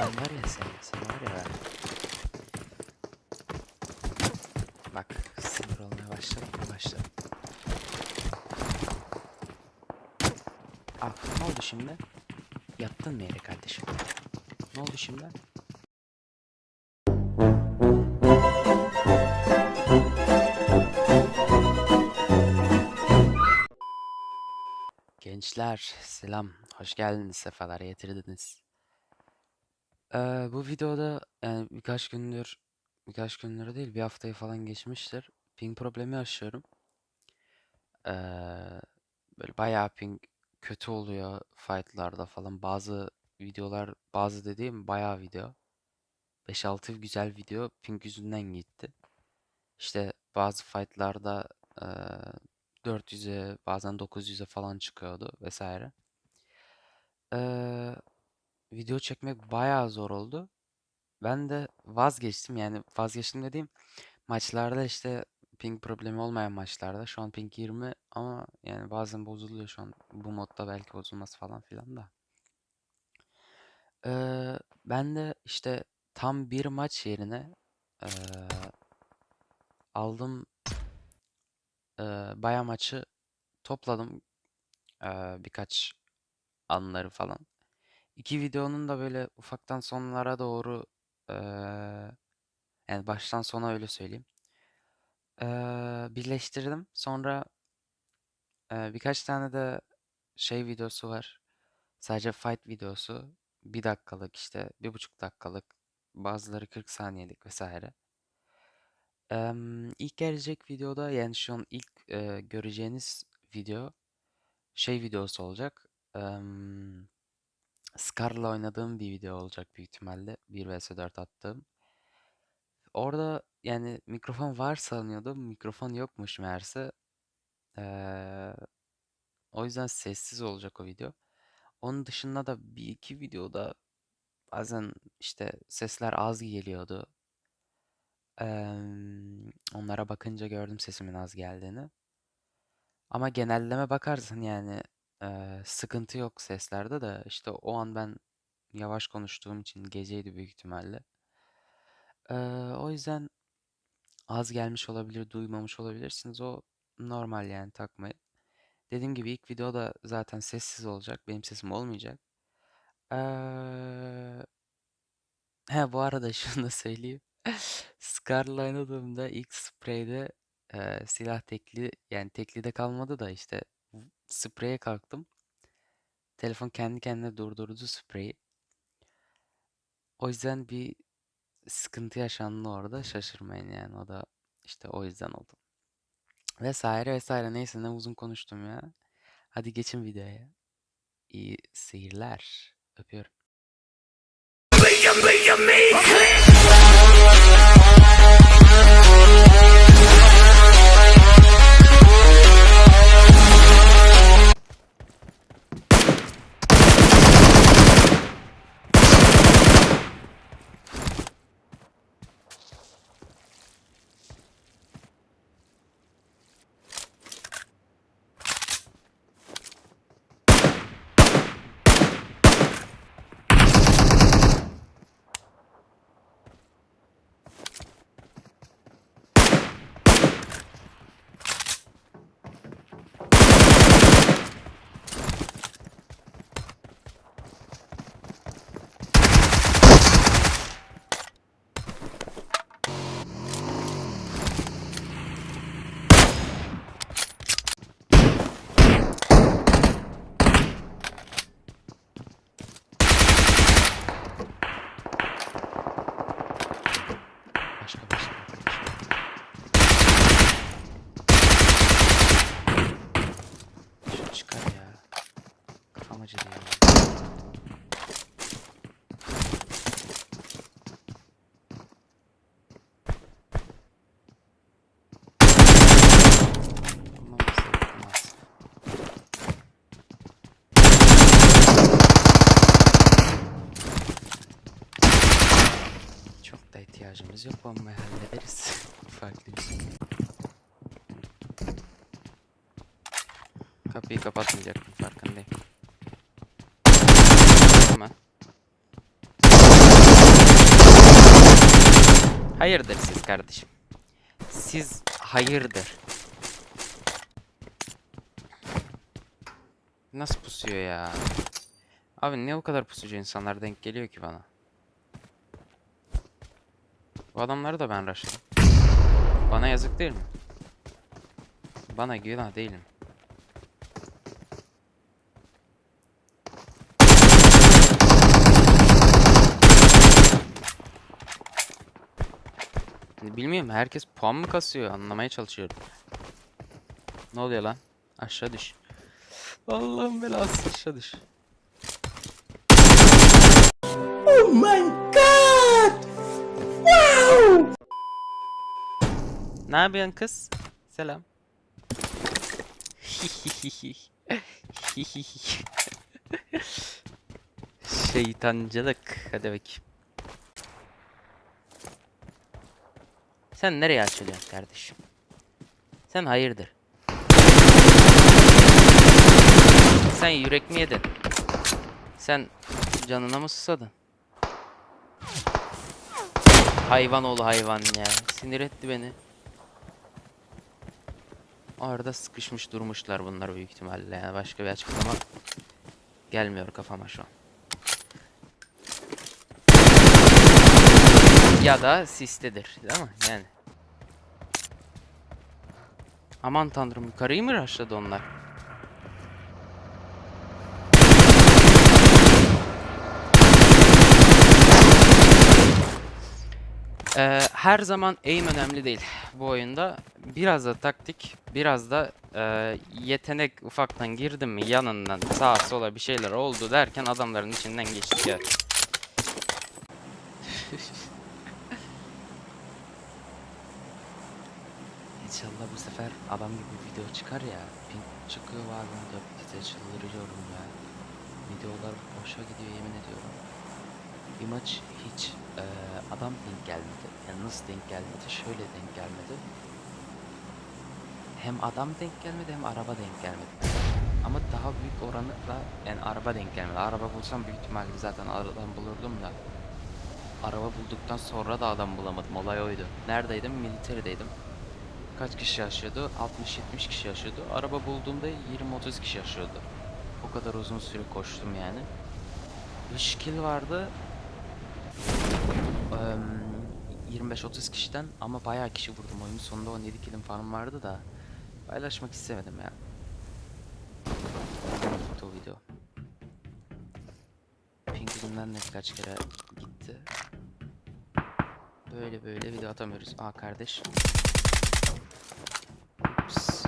Ben var ya sen, sen var ya. Bak sinir olmaya başladım mı başladım. Ah ne oldu şimdi? Yattın mı yere kardeşim? Ne oldu şimdi? Gençler selam. Hoş geldiniz. Sefalar getirdiniz. Ee, bu videoda yani birkaç gündür birkaç gündür değil bir haftayı falan geçmiştir. Ping problemi yaşıyorum. Ee, böyle bayağı ping kötü oluyor fightlarda falan. Bazı videolar bazı dediğim bayağı video. 5-6 güzel video ping yüzünden gitti. İşte bazı fightlarda eee 400'e bazen 900'e falan çıkıyordu vesaire. Eee, video çekmek bayağı zor oldu. Ben de vazgeçtim yani vazgeçtim dediğim maçlarda işte ping problemi olmayan maçlarda şu an ping 20 ama yani bazen bozuluyor şu an bu modda belki bozulmaz falan filan da. Eee, ben de işte tam bir maç yerine eee, aldım eee bayağı maçı topladım eee, birkaç anları falan. İki videonun da böyle ufaktan sonlara doğru eee, yani baştan sona öyle söyleyeyim. Eee, birleştirdim. Sonra eee, birkaç tane de şey videosu var. Sadece fight videosu. Bir dakikalık işte bir buçuk dakikalık. Bazıları 40 saniyelik vesaire. Em, ilk gelecek videoda yani şu an ilk e, göreceğiniz video şey videosu olacak. Em, Scar'la oynadığım bir video olacak büyük ihtimalle. 1 vs 4 attığım. Orada yani mikrofon var sanıyordum. Mikrofon yokmuş meğerse. Eee, o yüzden sessiz olacak o video. Onun dışında da bir iki videoda bazen işte sesler az geliyordu. Em, onlara bakınca gördüm sesimin az geldiğini. Ama genelleme bakarsan yani eee, sıkıntı yok seslerde de işte o an ben yavaş konuştuğum için geceydi büyük ihtimalle. Eee, o yüzden az gelmiş olabilir, duymamış olabilirsiniz. O normal yani takmayın. Dediğim gibi ilk videoda zaten sessiz olacak. Benim sesim olmayacak. Eee, he bu arada şunu da söyleyeyim. Scar'la oynadığımda ilk spreyde eee, silah tekli yani teklide kalmadı da işte spreye kalktım. Telefon kendi kendine durdurdu spreyi. O yüzden bir sıkıntı yaşandı orada. Şaşırmayın yani. O da işte o yüzden oldu. Vesaire vesaire. Neyse ne uzun konuştum ya. Hadi geçin videoya. İyi seyirler. Öpüyorum. Başka başka arkadaşlar. Şu çıkar ya. Kafam acıdı ya. Tamam, olmaz. Çok da ihtiyacımız yok bombayı hallederiz. Farklı bir şey. Kapıyı kapatmayacaktım farkındayım. Ama Hayırdır siz kardeşim? Siz hayırdır? Nasıl pusuyor ya? Abi ne o kadar pusucu insanlar denk geliyor ki bana? Bu adamları da ben rushladım. Bana yazık değil mi? Bana günah değil bilmiyorum herkes puan mı kasıyor anlamaya çalışıyorum. Ne oluyor lan? Aşağı düş. Allah'ım belası aşağı düş. Oh my god! Wow! Ne yapıyorsun kız? Selam. Şeytancılık. Hadi bakayım. Sen nereye açılıyorsun kardeşim? Sen hayırdır? Sen yürek mi yedin? Sen canına mı susadın? Hayvan oğlu hayvan ya. Sinir etti beni. Orada sıkışmış durmuşlar bunlar büyük ihtimalle. Yani başka bir açıklama gelmiyor kafama şu an. Ya da sistedir değil mi? Yani. Aman tanrım yukarıyı mı rushladı onlar? Ee, her zaman aim önemli değil bu oyunda. Biraz da taktik, biraz da e, yetenek ufaktan girdim mi yanından sağa sola bir şeyler oldu derken adamların içinden geçtik ya. İnşallah bu sefer adam gibi video çıkar ya. Ping çıkıyor bazen bize çıldırıyorum ya. Videolar boşa gidiyor yemin ediyorum. Bir maç hiç e, adam denk gelmedi. Yani nasıl denk gelmedi? Şöyle denk gelmedi. Hem adam denk gelmedi hem araba denk gelmedi. Ama daha büyük oranla yani araba denk gelmedi. Araba bulsam büyük ihtimalle zaten aradan bulurdum da. Araba bulduktan sonra da adam bulamadım. Olay oydu. Neredeydim? Militerideydim. Kaç kişi yaşıyordu? 60-70 kişi yaşıyordu. Araba bulduğumda 20-30 kişi yaşıyordu. O kadar uzun süre koştum yani. 3 kill vardı. Eee, 25-30 kişiden ama bayağı kişi vurdum. Oyunun sonunda 17 killim falan vardı da paylaşmak istemedim ya. Gitti video. Pingvin'den de birkaç kere gitti. Böyle böyle video atamıyoruz. Aa kardeş. Ups.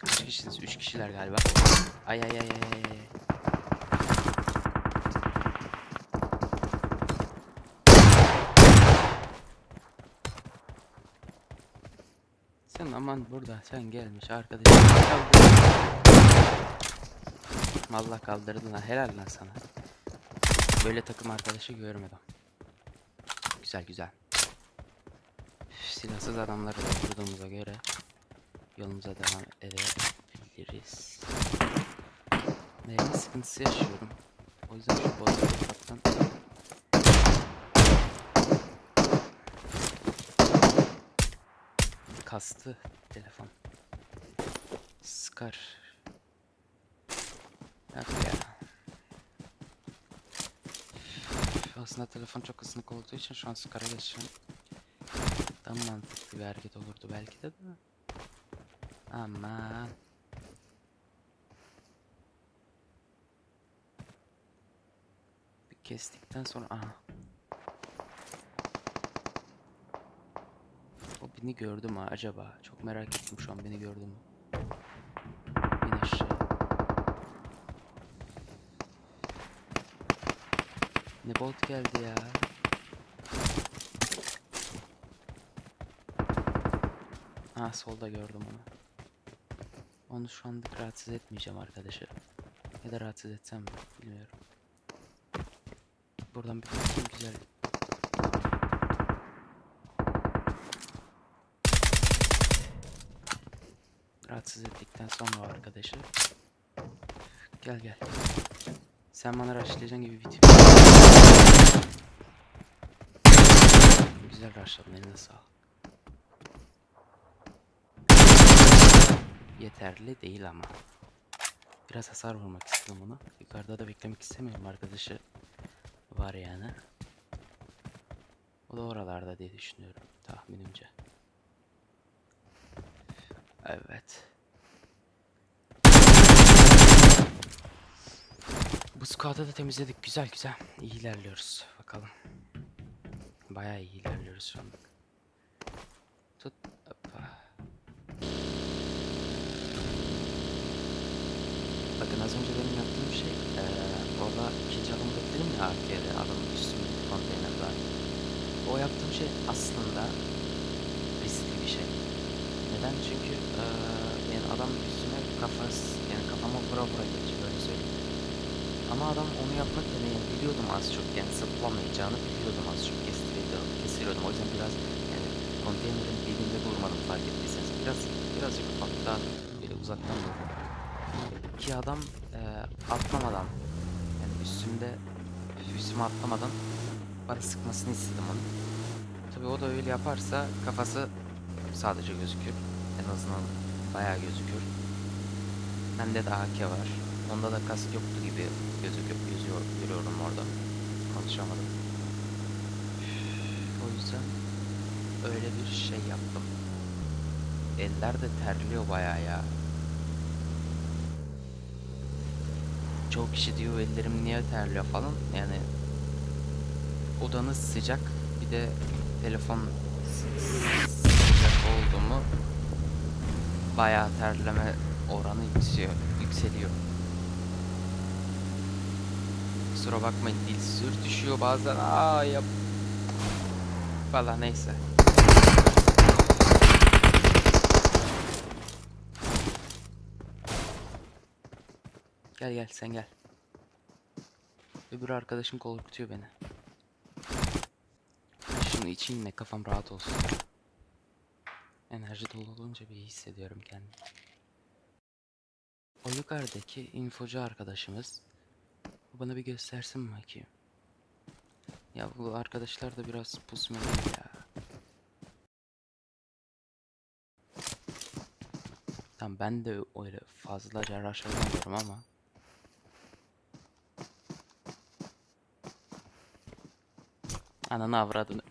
Kaç kişisiniz? 3 kişiler galiba. Ay ay ay ay. Sen aman burada sen gelmiş arkadaşım. Kaldır. Vallahi kaldırdın ha helal lan sana. Böyle takım arkadaşı görmedim. Güzel güzel. Silahsız adamları da vurduğumuza göre yolumuza devam edebiliriz. Meyve sıkıntısı yaşıyorum. O yüzden şu bozu ufaktan kastı telefon. Sıkar. Yok ya. Aslında telefon çok ısınık olduğu için şu an Scar'a geçeceğim. Daha mantıklı bir hareket olurdu belki de de. Aman. Kestikten sonra aha. O beni gördü mü acaba? Çok merak ettim şu an beni gördü mü? Ne bot geldi ya. Ha solda gördüm onu. Onu şu anlık rahatsız etmeyeceğim arkadaşı. Ya da rahatsız etsem mi bilmiyorum. Buradan bir güzel. Rahatsız ettikten sonra arkadaşı. Gel gel. Sen bana rushlayacaksın gibi bir tip. güzel rushladın eline sağlık. Yeterli değil ama. Biraz hasar vurmak istedim ona. Yukarıda da beklemek istemiyorum arkadaşı var yani. O da oralarda diye düşünüyorum tahminimce. Evet. Bu squad'ı da temizledik. Güzel güzel. İyi ilerliyoruz. Bakalım. Bayağı iyi ilerliyoruz şu anda. Tut. Hoppa. Bakın az önce benim yaptığım şey eee orada ikinci arkaya adamın üstündeki konteyner var. O yaptığım şey aslında riskli bir şey. Neden? Çünkü eee yani adam üstüme kafası yani kafama vura vura geçiyor öyle söyleyeyim. Ama adam onu yapmak yerine yani biliyordum az çok yani zıplamayacağını biliyordum az çok kestiriyordum, kestiriyordum. O yüzden biraz yani konteynerin dibinde durmadım fark ettiyseniz. Biraz birazcık ufaktan böyle uzaktan durdum. Ki adam eee atlamadan yani üstümde üstüme atlamadan bana sıkmasını istedim onu. Tabi o da öyle yaparsa kafası sadece gözükür. En azından bayağı gözükür. Bende de AK var. Onda da kask yoktu gibi gözüküp gözüyor, görüyorum orada. Konuşamadım. O yüzden öyle bir şey yaptım. Eller de terliyor bayağı ya. Çoğu kişi diyor ellerim niye terliyor falan. Yani odanız sıcak. Bir de telefon sıcak oldu mu bayağı terleme oranı yükseliyor. yükseliyor. Kusura bakmayın dil sür düşüyor bazen. Aa yap. Valla neyse. Gel gel sen gel. Öbür arkadaşım korkutuyor beni. Şunu içeyim de kafam rahat olsun. Enerji dolu olunca bir iyi hissediyorum kendimi. O yukarıdaki infocu arkadaşımız bana bir göstersin bakayım. Ya bu arkadaşlar da biraz pusmalı ya. Tamam ben de öyle rush alamıyorum ama Ananı avradını.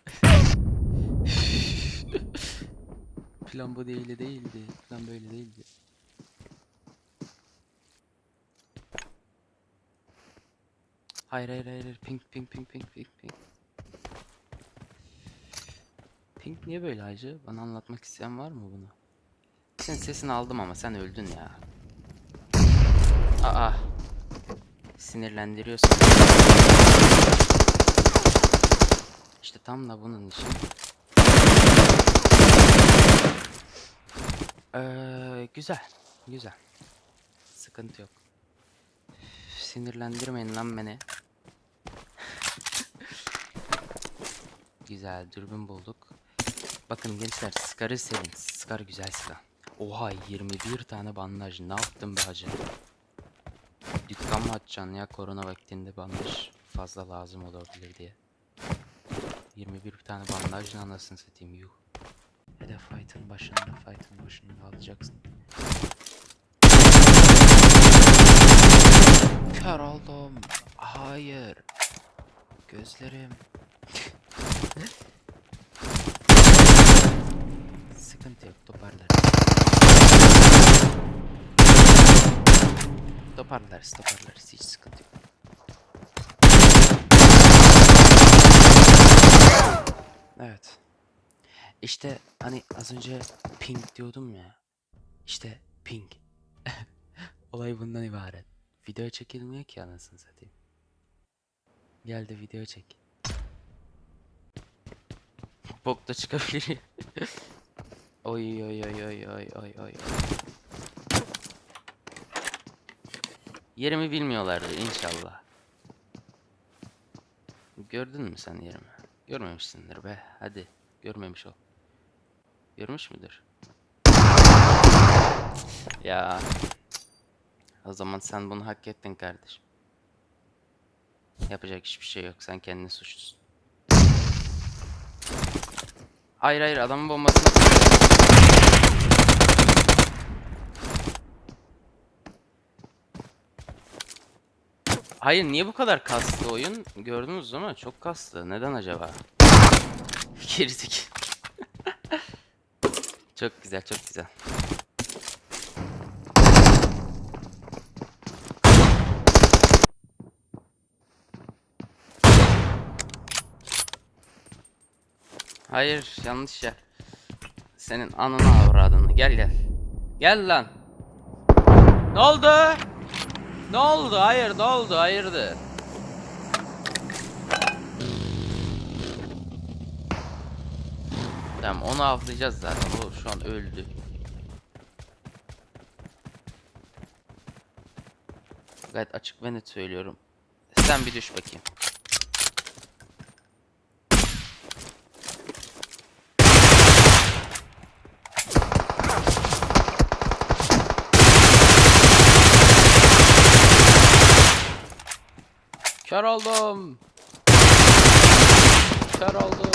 Plan bu değil değildi. Plan böyle değildi. Hayır hayır hayır pink pink pink pink pink pink. Pink niye böyle hacı? Bana anlatmak isteyen var mı bunu? Senin sesini aldım ama sen öldün ya. Aa. Sinirlendiriyorsun. İşte tam da bunun için. Ee, güzel. Güzel. Sıkıntı yok. Üf, Sinirlendirmeyin lan beni. güzel dürbün bulduk. Bakın gençler Scar'ı sevin. Scar güzel silah. Oha 21 tane bandaj. Ne yaptın be hacı? Dükkan mı açacaksın ya korona vaktinde bandaj fazla lazım olabilir diye. 21 tane bandaj ne anasını satayım yuh. Hedef fight'ın başında fight'ın başında alacaksın. Kör oldum. Hayır. Gözlerim. Sıkıntı yok toparlarız. Toparlarız toparlarız hiç sıkıntı Evet. İşte hani az önce ping diyordum ya. İşte ping. Olay bundan ibaret. Video çekilmiyor ki anasını satayım. Gel de video çek. Bok da çıkabilir. oy oy oy oy oy oy oy. Yerimi bilmiyorlardı inşallah. Gördün mü sen yerimi? Görmemişsindir be. Hadi. Görmemiş ol. Görmüş müdür? Ya. O zaman sen bunu hak ettin kardeşim. Yapacak hiçbir şey yok. Sen kendini suçlusun. Hayır hayır adamın bombasını Hayır niye bu kadar kastı oyun? Gördünüz değil mi? Çok kastı. Neden acaba? Girdik. çok güzel çok güzel. Hayır yanlış yer. Senin ananı avradını. Gel gel. Gel lan. Ne oldu? Ne oldu? Hayır ne oldu? Hayırdır? Tamam onu avlayacağız zaten. O şu an öldü. Gayet açık ve net söylüyorum. Sen bir düş bakayım. Kör oldum. Kör oldum.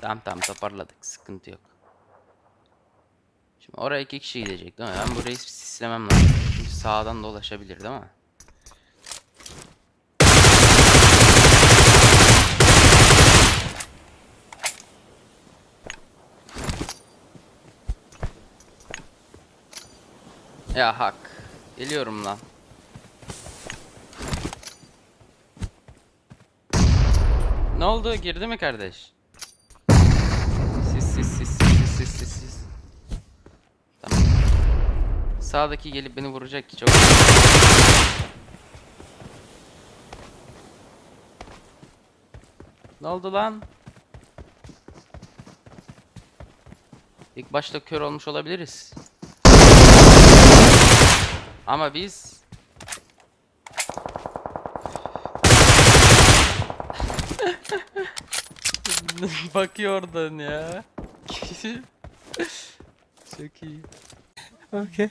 Tamam tamam toparladık. Sıkıntı yok. Şimdi oraya iki kişi gidecek değil mi? Ben burayı sislemem lazım. Çünkü sağdan dolaşabilir değil mi? Ya hak. Geliyorum lan. Ne oldu? Girdi mi kardeş? Sis sis sis sis sis sis sis. Tamam. Sağdaki gelip beni vuracak ki çok. Ne oldu lan? İlk başta kör olmuş olabiliriz. Ama biz bakıyor oradan ya. Çok iyi. Okay.